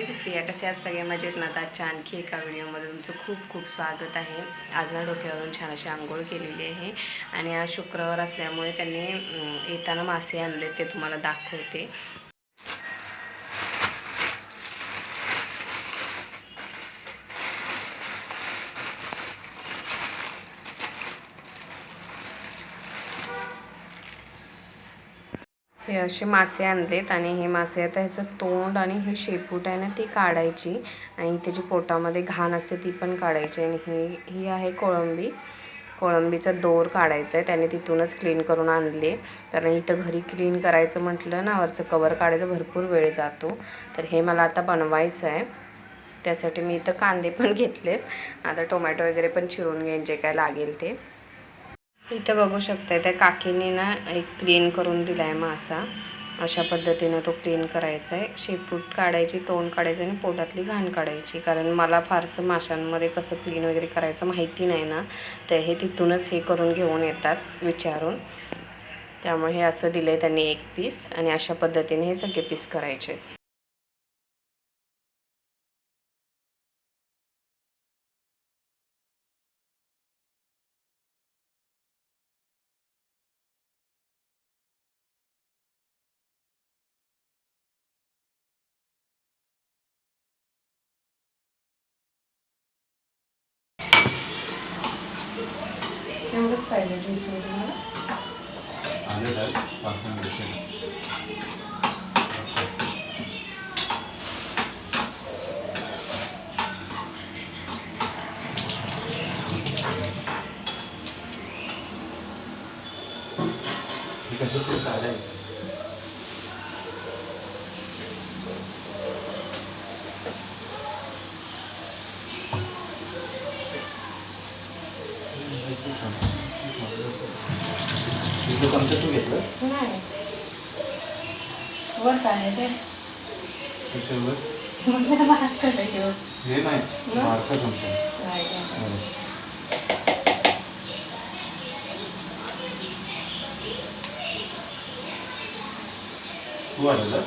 मी सुप्रिया कसे आज सगळे मजेत ना आता आजच्या आणखी एका व्हिडिओमध्ये तुमचं खूप खूप स्वागत आहे. आज ना डोक्यावरून छान अशी आंघोळ केलेली आहे आणि आज शुक्रवार असल्यामुळे त्यांनी येताना मासे आणले ते तुम्हाला दाखवते. हे असे मासे आणलेत आणि हे मासे आता ह्याचं तोंड आणि हे शेपूट आहे ना ती काढायची. आणि त्याची पोटामध्ये घाण असते ती पण काढायची. आणि ही ही आहे कोळंबी. कोळंबीचा दोर काढायचा आहे. त्याने तिथूनच क्लीन करून आणले. कारण इथं घरी क्लीन करायचं म्हटलं ना वरचं कवर काढायचं भरपूर वेळ जातो. तर हे मला आता बनवायचं आहे. त्यासाठी मी इथं कांदे पण घेतलेत. आता टोमॅटो वगैरे पण चिरून घेईन जे काय लागेल ते. इथं बघू शकता त्या काकीने ना एक क्लीन करून दिला आहे मासा. अशा पद्धतीनं तो क्लीन करायचा आहे शेपूट काढायची तोंड काढायचं आणि पोटातली घाण काढायची. कारण मला फारसं माशांमध्ये कसं क्लीन वगैरे करायचं माहिती नाही ना. तर हे तिथूनच हे करून घेऊन येतात विचारून. त्यामुळे हे असं दिलं आहे त्यांनी एक पीस आणि अशा पद्धतीने हे सगळे पीस करायचे एवढंच पाहिजे तुम्हाला. Gracias जाईल पाच सहा मिनिटं ठीक आहे ते काढायचं तुझं चमचा तू घेतलं नाही. वर काय ते? त्याच्यावर? मला भात काढायचं हे नाही मग? मारका चमचा. नाही काय. तू आलेलं?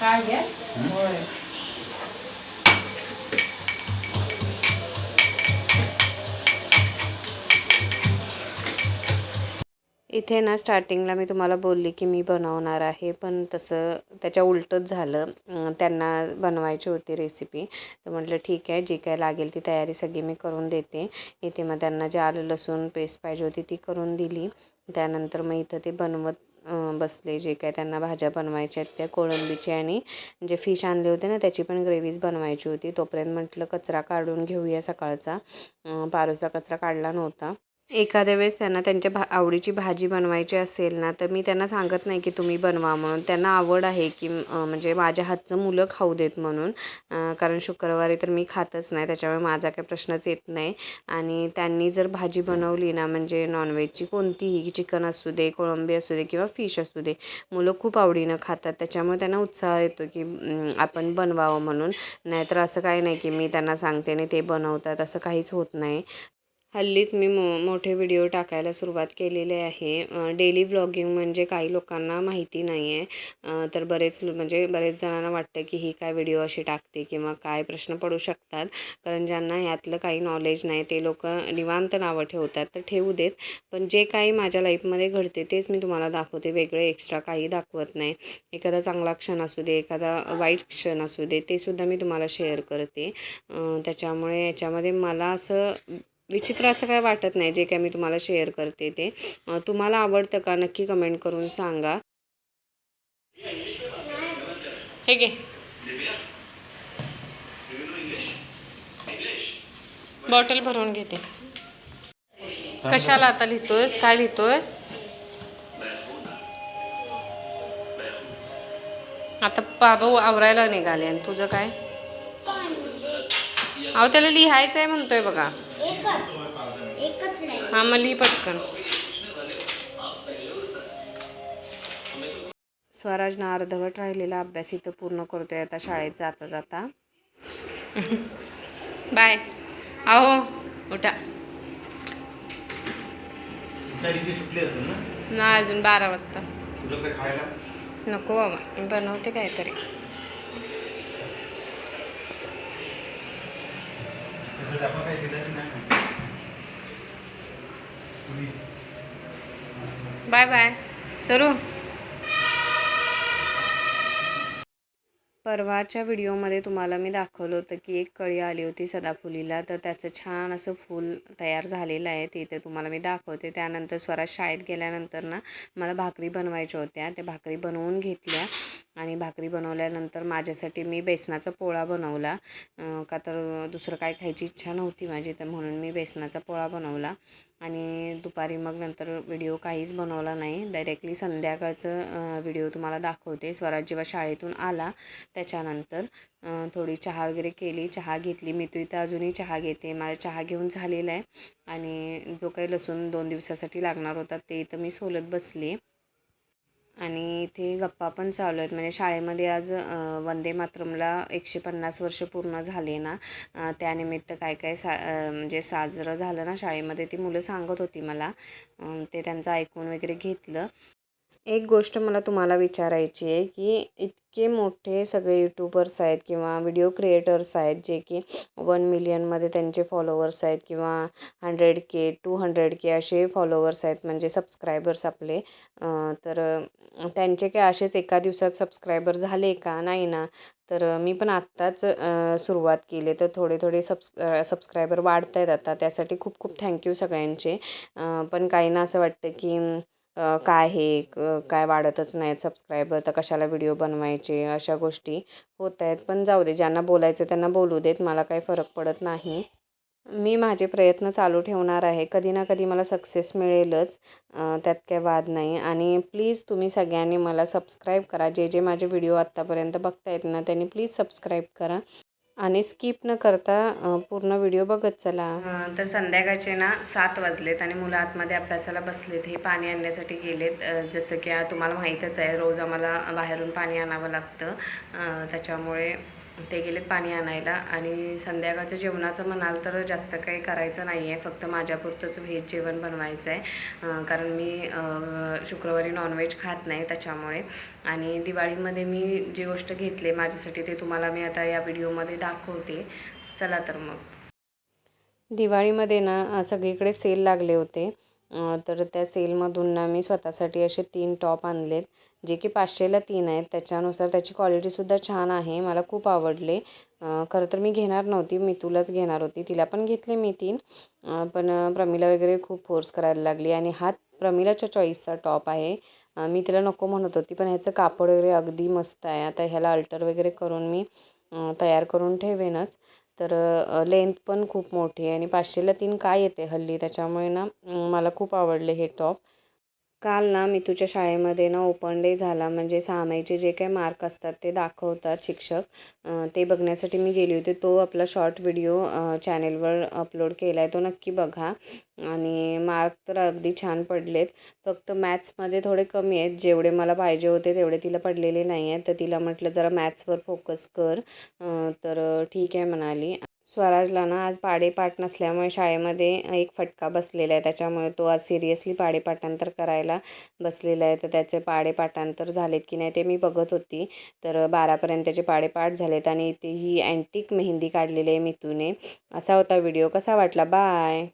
काय गॅस? होय. इथे ना स्टार्टिंगला मी तुम्हाला बोलली की मी बनवणार आहे. पण तसं त्याच्या उलटच झालं. त्यांना बनवायची होती रेसिपी तर म्हटलं ठीक आहे जी काय लागेल ती तयारी सगळी मी करून देते. इथे मग त्यांना जे आलं लसूण पेस्ट पाहिजे होती ती करून दिली. त्यानंतर मग इथं ते बनवत बसले. जे काय त्यांना भाज्या बनवायच्या आहेत त्या कोळंबीची आणि जे फिश आणले होते ना त्याची पण ग्रेव्हीज बनवायची होती. तोपर्यंत म्हटलं कचरा काढून घेऊया सकाळचा. अं, कचरा काढला नव्हता. एखाद्या वेळेस त्यांना त्यांच्या भा आवडीची भाजी बनवायची असेल ना तर मी त्यांना सांगत नाही की तुम्ही बनवा म्हणून. त्यांना आवड आहे की म्हणजे माझ्या हातचं मुलं खाऊ देत म्हणून. कारण शुक्रवारी तर मी खातच नाही त्याच्यामुळे माझा काही प्रश्नच येत नाही. आणि त्यांनी जर भाजी बनवली ना म्हणजे नॉनव्हेजची कोणतीही चिकन असू दे कोळंबी असू दे किंवा फिश असू दे मुलं खूप आवडीनं खातात. त्याच्यामुळे त्यांना उत्साह येतो की आपण बनवावं म्हणून. नाहीतर असं काही नाही की मी त्यांना सांगते आणि ते बनवतात असं काहीच होत नाही. हल्लीच मी मो मोठे व्हिडिओ टाकायला सुरुवात केलेली आहे. डेली व्लॉगिंग म्हणजे काही लोकांना माहिती नाही आहे तर बरेच म्हणजे बरेच जणांना वाटतं की ही काय व्हिडिओ अशी टाकते किंवा काय प्रश्न पडू शकतात. कारण ज्यांना यातलं काही नॉलेज नाही ते लोक निवांत नावं ठेवतात. तर ठेवू देत. पण जे काही माझ्या लाईफमध्ये घडते तेच मी तुम्हाला दाखवते. वेगळे एक्स्ट्रा काही दाखवत नाही. एखादा चांगला क्षण असू दे एखादा वाईट क्षण असू दे ते सुद्धा मी तुम्हाला शेअर करते. त्याच्यामुळे याच्यामध्ये मला असं विचित्र असं काय वाटत नाही जे काय मी तुम्हाला शेअर करते ते. तुम्हाला आवडतं का नक्की कमेंट करून सांगा. हे घे. बॉटल भरून घेते. कशाला आता लिहितोयस? काय लिहितोयस? आता बाबा आवरायला निघाले आणि तुझं काय? अहो त्याला लिहायचं आहे म्हणतोय बघा. एकच. एकच नाही. हा मग लिही पटकन. स्वराजनं अर्धवट राहिलेला अभ्यास इथं पूर्ण करतोय आता शाळेत जाता जाता. बाय. अहो उठा. तरीची सुटली असेल ना? ना अजून बारा वाजता. तुला काय खायला? नको बाबा मी बनवते काहीतरी. डबा काय दिला की नाही बाय बाय सरू परवाच्या व्हिडिओमध्ये तुम्हाला मी दाखवलं होतं की एक कळी आली होती सदाफुलीला. तर त्याचं छान असं फूल तयार झालेलं आहे. ते इथे तुम्हाला मी दाखवते. त्यानंतर स्वराज शाळेत गेल्यानंतर ना मला भाकरी बनवायच्या होत्या. त्या भाकरी बनवून घेतल्या आणि भाकरी बनवल्यानंतर माझ्यासाठी मी बेसनाचा पोळा बनवला. का तर दुसरं काय खायची इच्छा नव्हती माझी तर म्हणून मी बेसनाचा पोळा बनवला. आणि दुपारी मग नंतर व्हिडिओ काहीच बनवला नाही. डायरेक्टली संध्याकाळचं व्हिडिओ तुम्हाला दाखवते. स्वराज जेव्हा शाळेतून आला त्याच्यानंतर थोडी चहा वगैरे केली. चहा घेतली. मी तू इथं अजूनही चहा घेते. माझा चहा घेऊन झालेला आहे. आणि जो काही लसूण दोन दिवसासाठी लागणार होता ते इथं मी सोलत बसले. आणि इथे गप्पा पण चालू आहेत. म्हणजे शाळेमध्ये आज वंदे मातरमला एकशे पन्नास वर्ष पूर्ण झाले ना त्यानिमित्त काय काय सा म्हणजे साजरं झालं ना शाळेमध्ये ती मुलं सांगत होती मला ते त्यांचं ऐकून वगैरे घेतलं. एक गोष्ट मला तुम्हाला विचारायची आहे की इतके मोठे सगळे यूट्यूबर्स आहेत किंवा व्हिडिओ क्रिएटर्स आहेत जे की वन मिलियनमध्ये त्यांचे फॉलोवर्स आहेत किंवा hundred K two hundred K असे फॉलोवर्स आहेत म्हणजे सबस्क्रायबर्स आपले. तर त्यांचे काय असेच एका दिवसात सबस्क्रायबर झाले का? नाही ना. तर मी पण आत्ताच सुरुवात केली. तर थोडे थोडे सबस् सबस्क्रायबर वाढत आहेत आता. त्यासाठी खूप खूप थँक्यू सगळ्यांचे. पण काहींना असं वाटतं की काय हे क- काय वाढतच नाहीत सबस्क्रायबर तर कशाला व्हिडिओ बनवायचे अशा गोष्टी होत आहेत. पण जाऊ दे ज्यांना बोलायचं त्यांना बोलू देत मला काही फरक पडत नाही. मी माझे प्रयत्न चालू ठेवणार आहे. कधी ना कधी मला सक्सेस मिळेलच त्यात काय वाद नाही. आणि प्लीज तुम्ही सगळ्यांनी मला सबस्क्राईब करा. जे जे माझे व्हिडिओ आत्तापर्यंत बघतायत ना त्यांनी प्लीज सबस्क्राईब करा. आणि स्किप न करता पूर्ण व्हिडिओ बघत चला. तर संध्याकाळचे ना सात वाजलेत आणि मुलं आतमध्ये अभ्यासाला बसलेत. हे पाणी आणण्यासाठी गेलेत. जसं की तुम्हाला माहीतच आहे रोज आम्हाला बाहेरून पाणी आणावं लागतं. त्याच्यामुळे ते गेलेत पाणी आणायला आणि संध्याकाळचं जेवणाचं म्हणाल तर जास्त काही करायचं नाही आहे. फक्त माझ्यापुरतंच व्हेज जेवण बनवायचं आहे. कारण मी शुक्रवारी नॉनव्हेज खात नाही त्याच्यामुळे. आणि दिवाळीमध्ये मी जी गोष्ट घेतली माझ्यासाठी ते तुम्हाला मी आता या व्हिडिओमध्ये दाखवते. चला तर मग. दिवाळीमध्ये ना सगळीकडे सेल लागले होते. तर त्या सेलमधून ना मी स्वतःसाठी असे तीन टॉप आणलेत जे की पाचशेला तीन आहेत. त्याच्यानुसार त्याची क्वालिटीसुद्धा छान आहे मला खूप आवडले. खरं तर मी घेणार नव्हती मी तुलाच घेणार होती. तिला पण घेतले मी तीन. पण प्रमिला वगैरे खूप फोर्स करायला लागली आणि हा प्रमिलाच्या चॉईसचा टॉप आहे. मी तिला नको म्हणत होती पण ह्याचं कापड वगैरे अगदी मस्त आहे. आता ह्याला अल्टर वगैरे करून मी तयार करून ठेवेनच. तर लेंथ पण खूप मोठी आहे आणि पाचशेला तीन काय येते हल्ली? त्याच्यामुळे ना मला खूप आवडले हे टॉप काल ना मी तुझ्या शाळेमध्ये ना ओपन डे झाला. म्हणजे सहामाईचे जे काही मार्क असतात ते दाखवतात शिक्षक. ते बघण्यासाठी मी गेली होती. तो आपला शॉर्ट व्हिडिओ चॅनेलवर अपलोड केला आहे तो नक्की बघा. आणि मार्क तर अगदी छान पडलेत. फक्त मॅथ्समध्ये थोडे कमी आहेत. जेवढे मला पाहिजे होते तेवढे तिला पडलेले नाही आहेत तर तिला म्हटलं जरा मॅथ्सवर फोकस कर. तर ठीक आहे म्हणाली. स्वराजला ना आज पाडेपाठ नसल्यामुळे शाळेमध्ये एक फटका बसलेला आहे. त्याच्यामुळे तो आज सिरियसली पाडेपाठांतर करायला बसलेला आहे. तर त्याचे पाडेपाठांतर झालेत की नाही ते मी बघत होती. तर बारापर्यंत त्याचे पाडेपाठ झालेत आणि इथे ही अँटिक मेहंदी काढलेली आहे मितूने. असा होता व्हिडिओ कसा वाटला? बाय